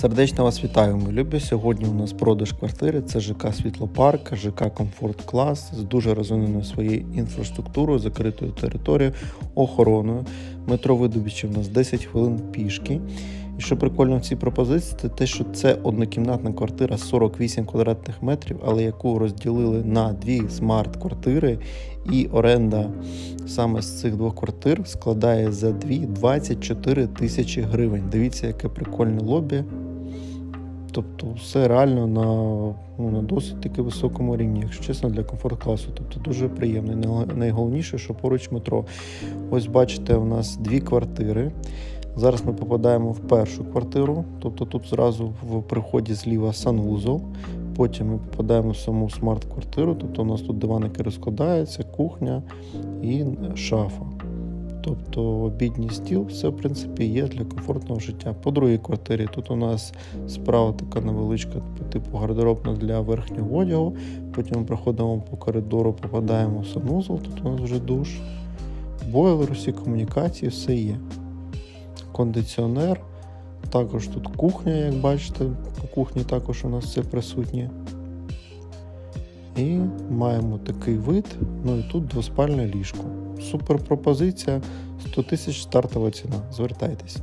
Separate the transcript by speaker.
Speaker 1: Сердечно вас вітаю, мої любі. Сьогодні у нас продаж квартири. Це ЖК Світлопарк, ЖК Комфорт Клас з дуже розвиненою своєю інфраструктурою, закритою територією, охороною. Метро видобичі в нас 10 хвилин пішки. І що прикольно в цій пропозиції, це те, що це однокімнатна квартира 48 квадратних метрів, але яку розділили на дві смарт-квартири, і оренда саме з цих двох квартир складає за дві 24 тисячі гривень. Дивіться, яке прикольне лобі. Тобто все реально на, ну, на досить таки високому рівні, якщо чесно, для комфорт класу. Тобто дуже приємно. Найголовніше, що поруч метро. Ось бачите, у нас дві квартири. Зараз ми попадаємо в першу квартиру, тобто тут зразу в приході зліва санвузол. Потім ми попадаємо в саму смарт-квартиру, тобто у нас тут диваники розкладаються, кухня і шафа. Тобто обідній стіл, все в принципі є для комфортного життя. По другій квартирі тут у нас справа така невеличка, типу гардеробна для верхнього одягу. Потім ми проходимо по коридору, попадаємо в санузел, тут у нас вже душ, бойлер, усі комунікації, все є. Кондиціонер. Також тут кухня, як бачите, по кухні також у нас все присутнє. І маємо такий вид. Ну і тут двоспальне ліжко. Супер пропозиція. 100 тисяч стартова ціна. Звертайтесь.